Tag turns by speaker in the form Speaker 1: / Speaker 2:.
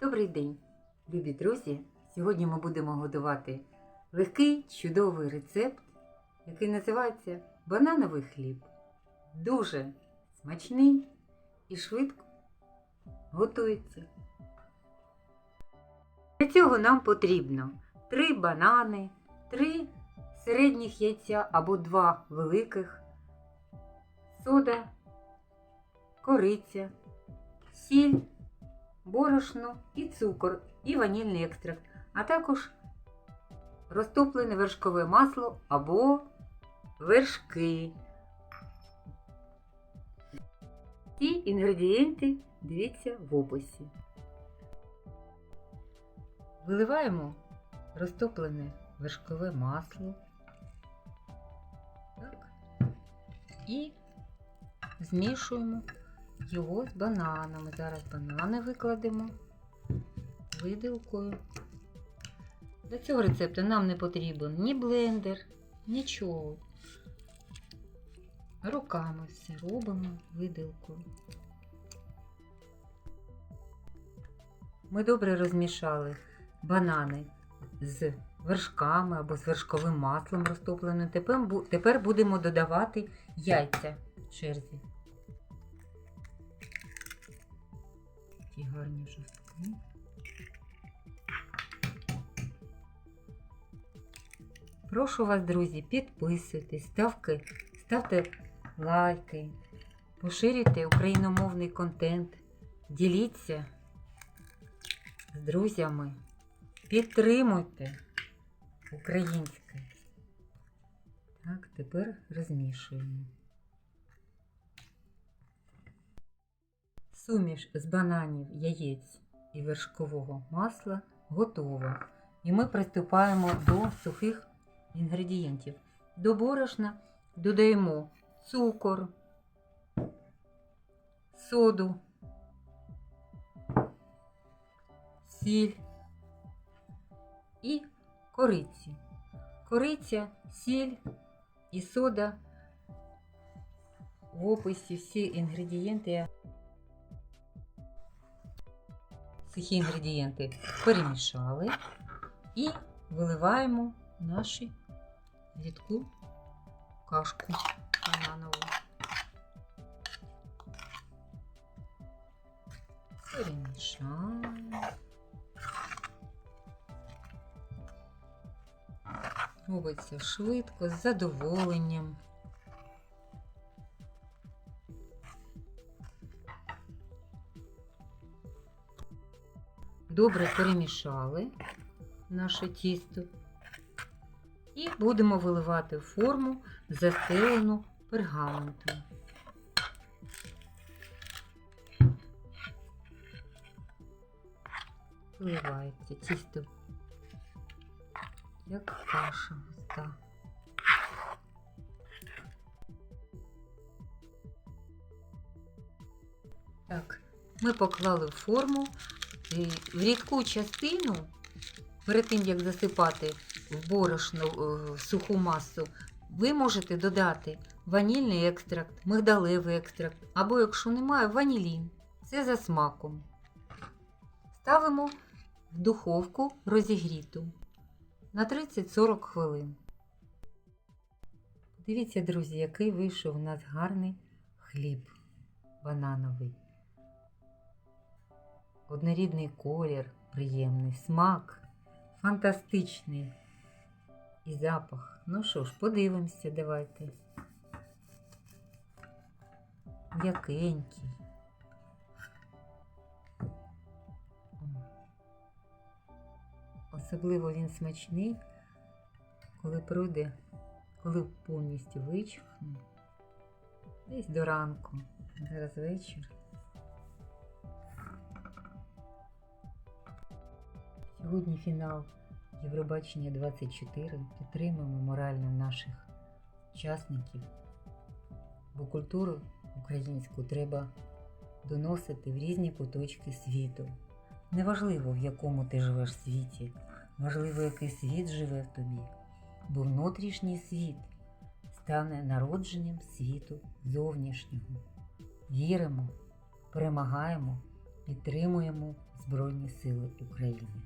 Speaker 1: Добрий день, любі друзі! Сьогодні ми будемо готувати легкий, чудовий рецепт, який називається банановий хліб. Дуже смачний і швидко готується. Для цього нам потрібно 3 банани, 3 середніх яйця або 2 великих, сода, кориця, сіль борошно і цукор, і ванільний екстракт, а також розтоплене вершкове масло або вершки. Ці інгредієнти дивіться в описі. Виливаємо розтоплене вершкове масло. Так. І змішуємо його з бананами. Зараз банани викладемо виделкою. Для цього рецепту нам не потрібен ні блендер, нічого. Руками все робимо виделкою. Ми добре розмішали банани з вершками або з вершковим маслом розтопленим. Тепер будемо додавати яйця в черзі. Такі гарні жовтки. Прошу вас, друзі, підписуйтесь, ставки, ставте лайки, поширюйте україномовний контент, діліться з друзями, підтримуйте українське. Так, тепер розмішуємо. Суміш з бананів, яєць і вершкового масла готова. І ми приступаємо до сухих інгредієнтів. До борошна додаємо цукор, соду, сіль і кориці. Кориця, сіль і сода. В описі всі інгредієнти сухі інгредієнти перемішали і виливаємо нашу рідку кашку бананову. Перемішаємо. Робиться швидко, з задоволенням. Добре перемішали наше тісто і будемо виливати форму, застелену пергаментом. Виливається тісто, як каша густа. Так, ми поклали форму в рідку частину, перед тим як засипати в борошно е, суху масу, ви можете додати ванільний екстракт, мигдалевий екстракт, або, якщо немає, ванілін. Це за смаком. Ставимо в духовку розігріту на 30-40 хвилин. Дивіться, друзі, який вийшов у нас гарний хліб банановий. Однорідний колір, приємний смак, фантастичний і запах. Ну що ж, подивимося, давайте. М'якенький. Особливо він смачний, коли пройде, коли повністю вичухне. Десь до ранку. Зараз вечір. Сьогодні фінал Євробачення 24. Підтримуємо морально наших учасників, бо культуру українську треба доносити в різні куточки світу. Неважливо, в якому ти живеш світі, важливо, який світ живе в тобі, бо внутрішній світ стане народженням світу зовнішнього. Віримо, перемагаємо підтримуємо Збройні Сили України.